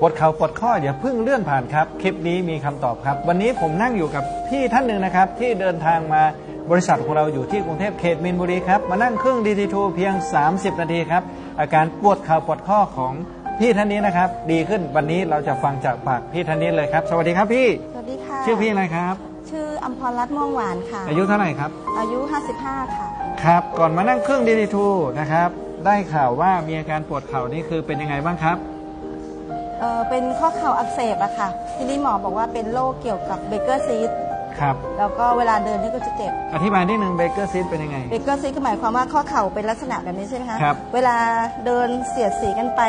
ปวดเข่าปวดข้ออย่าเพิ่งเลื่อนผ่านครับ คลิปนี้มีคำตอบครับ วันนี้ผมนั่งอยู่กับพี่ท่านหนึ่งนะครับ ที่เดินทางมาบริษัทของเราอยู่ที่กรุงเทพเขตมีนบุรีครับ มานั่งเครื่องดีทีทูเพียง 30 นาทีครับ อาการปวดเข่าปวดข้อของพี่ท่านนี้นะครับ ดีขึ้นวันนี้เราจะฟังจากปากพี่ท่านนี้เลยครับ สวัสดีครับพี่ สวัสดีค่ะ ชื่อพี่อะไรครับ ชื่ออัมพรรัตน์ม่วงหวานค่ะ อายุเท่าไหร่ครับ อายุ 55 ค่ะ ครับ ก่อนมานั่งเครื่องดีทีทูนะครับ ได้ข่าวว่ามีอาการปวดเข่านี่คือเป็นยังไงบ้างครับเออเป็นข้อเข่าอักเสบอะค่ะ ทีนี้หมอบอกว่าเป็นโรคเกี่ยวกับเบเกอร์ซีดครับ แล้วก็เวลาเดินนี่ก็จะเจ็บ อธิบายนิดนึงเบเกอร์ซีดเป็นยังไง เบเกอร์ซีดคือหมายความว่าข้อเข่าเป็นลักษณะแบบนี้ใช่ไหมคะครับ เวลาเดินเสียดสีกันไป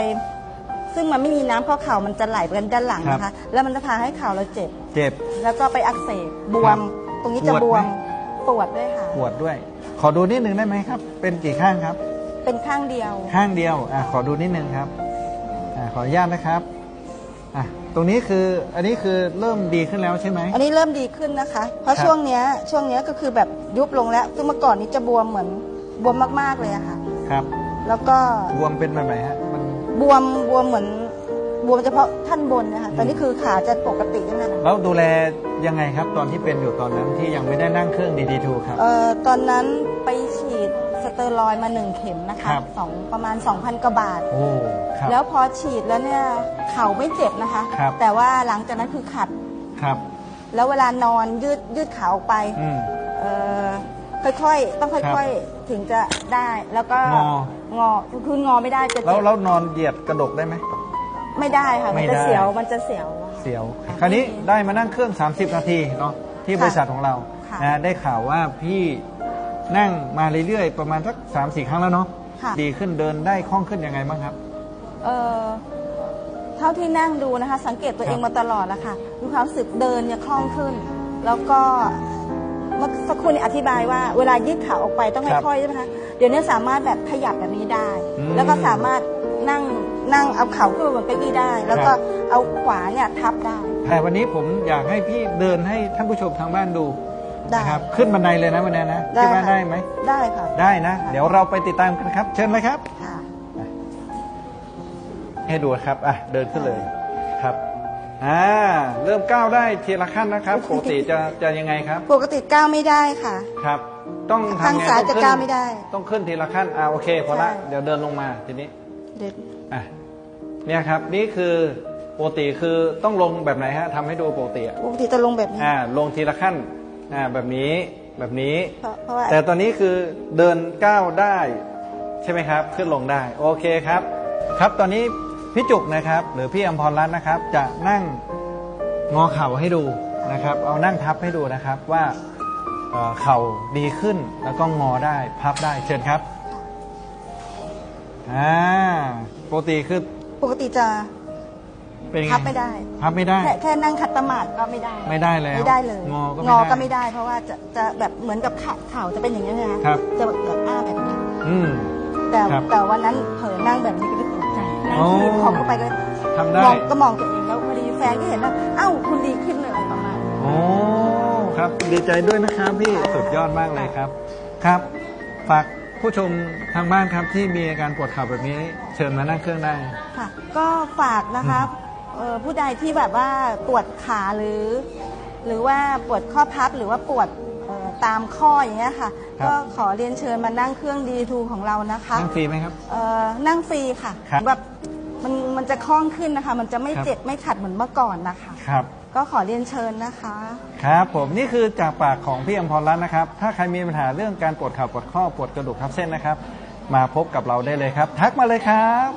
ซึ่งมันไม่มีน้ำข้อเข่ามันจะไหลไปกันด้านหลังนะคะ แล้วมันจะพาให้เข่าเราเจ็บ เจ็บ แล้วก็ไปอักเสบบวม ตรงนี้จะปวดบวไหมมปวดด้วยค่ะ ปวดด้วย ขอดูนิดนึงได้ไหมครับ เป็นกี่ข้างครับ เป็นข้างเดียว ข้างเดียวอะขอดูนิดนึงครับอะขออนุญาตนะครับ อะตรงนี้คืออันนี้คือเริ่มดีขึ้นแล้วใช่ไหม อันนี้เริ่มดีขึ้นนะคะ เพราะครับ ช่วงเนี้ยช่วงเนี้ยก็คือแบบยุบลงแล้ว ซึ่งเมื่อก่อนนี้จะบวมเหมือนบวมมากๆเลยอะค่ะ ครับแล้วก็บวมเป็นแบบไหนฮะมัน บวมบวมเหมือนบวมเฉพาะท่านบนนะคะแต่นี่คือขาจะปกตินั่นแหละแล้วดูแลยังไงครับตอนที่เป็นอยู่ตอนนั้นที่ยังไม่ได้นั่งเครื่องดีๆทูครับ เอ่อตอนนั้นไปฉีดส เตอรอยด์มาหนึ่งเข็มนะคะครับ สองประมาณ 2,000 กว่าบาท โอ้ครับ แล้วพอฉีดแล้วเนี่ยเข่าไม่เจ็บนะคะ ครับ แต่ว่าหลังจากนั้นคือขัด ครับแล้วเวลานอนยืดยืดขาออกไปอืม เอ่อค่อยๆ ต้องครัค่อยบๆถึงจะได้ แล้วก็งอ งอคืองอไม่ได้จะแล้วเจ็บแล้วนอนเหยียดกระดกได้ไหม ไม่ได้ค่ะไม่มันจะได้ เสียวมันจะเสียวอะค่ะ เสียว คราวนี้ได้มานั่งเครื่อง 30 นาทีเนาะที่บริษัทของเราค่ะ นะได้ข่าวว่าพี่ นั่งมาเรื่อยๆประมาณสักสามสี่ครั้งแล้วเนาะค่ะ ดีขึ้นเดินได้คล่องขึ้นยังไงบ้างครับ เอ่อเท่าที่นั่งดูนะคะ สังเกตตัวเองมาตลอดแล้วค่ะมีความรู้สึกเดินเนี่ยคล่องขึ้น แล้วก็เมื่อสักครู่นี้อธิบายว่าเวลายืดขาออกไปต้องครับค่อยๆใช่ไหมคะเดี๋ยวนี้สามารถแบบขยับแบบนี้ได้ อืมแล้วก็สามารถนั่งนั่งเอาเข่าขึ้นมาบนเก้าอี้ได้ แล้วก็ครับ เอาขวาเนี่ยทับได้ แต่วันนี้ผมอยากให้พี่เดินให้ท่านผู้ชมทางบ้านดู ได้นะครับขึ้นบันไดเลยนะวันนี้นะได้ที่บ้านค่ะ ได้ไหม ได้ค่ะ ได้นะเดี๋ยวเราไปติดตามกันครับ เชิญเลยครับ ค่ะ ให้ดูครับ อะ เดินขึ้นเลย ครับ อ่า เริ่มก้าวได้ทีละขั้นนะครับ ปกติจะจะยังไงครับ ปกติก้าวไม่ได้ค่ะ ครับ ต้องทำข้างไงซ้ายต้องจะขึ้นก้าวไม่ได้ต้องขึ้นทีละขั้น อ่า โอเค พอละ ใช่ เดี๋ยวเดินลงมาทีนี้ เดี๋ยวอะ เนี่ยครับ นี่คือปกติคือต้องลงแบบไหนฮะทำให้ดูปกติอะปกติจะลงแบบนี้ อ่า ลงทีละขั้น อ่าแบบนี้แบบนี้ เพราะเพราะว่าแต่ตอนนี้คือเดินก้าวได้ ใช่ไหมครับ ขึ้นลงได้ โอเคครับ ครับตอนนี้พี่จุกนะครับ หรือพี่อมพรรัตน์นะครับ จะนั่งงอเข่าให้ดูนะครับ เอานั่งทับให้ดูนะครับว่าเอ่อเข่าดีขึ้นแล้วก็งอได้พับได้เชิญครับอ่าปกติคือปกติจะ เป็นไงพับไม่ได้พับไม่ได้ แค่แค่นั่งขัดสมาธิก็ไม่ได้ ไม่ได้แล้วไม่ได้เลยงอก็งไม่อได้ก็ไม่ได้ เพราะว่าจะจะแบบเหมือนกับขาเข่าจะเป็นอย่างนี้ใช่ไหมะครับจะแบบอ้าแบบนี้อืมแต่ครับแต่วันนั้นเผลอนั่งแบบนี้ก็เลยตกใจนั่งโอ้ที่ของเข้าไปก็ทำได้มองก็มองตัวเองแล้วพอดีแฟนก็เห็นว่าเอ้าคุณดีขึ้นเลยประมาณนี้โอ้ครับดีใจด้วยนะครับพี่สุดยอดมากเลยครับ ครับ ฝากผู้ชมทางบ้านครับที่มีอาการปวดเข่าแบบนี้เชิญมานั่งเครื่องได้ค่ะ ก็ฝากนะครับเอ่อ ผู้ใดที่แบบว่าปวดขาหรือ หรือว่าปวดข้อพับหรือว่าปวดเอ่อตามข้ออย่างเงี้ยค่ะครับก็ขอเรียนเชิญมานั่งเครื่องดีทูของเรานะคะนั่งฟรีไหมครับเอ่อนั่งฟรีค่ะครับแบบมันมันจะคล่องขึ้นนะคะ มันจะไม่ครับเจ็บไม่ขัดเหมือนเมื่อก่อนนะคะครับก็ขอเรียนเชิญนะคะ ครับผมนี่คือจากปากของพี่อมพรรัตน์นะครับ ถ้าใครมีปัญหาเรื่องการปวดเข่าปวดข้อปวดกระดูกทับเส้นนะครับ มาพบกับเราได้เลยครับ ทักมาเลยครับ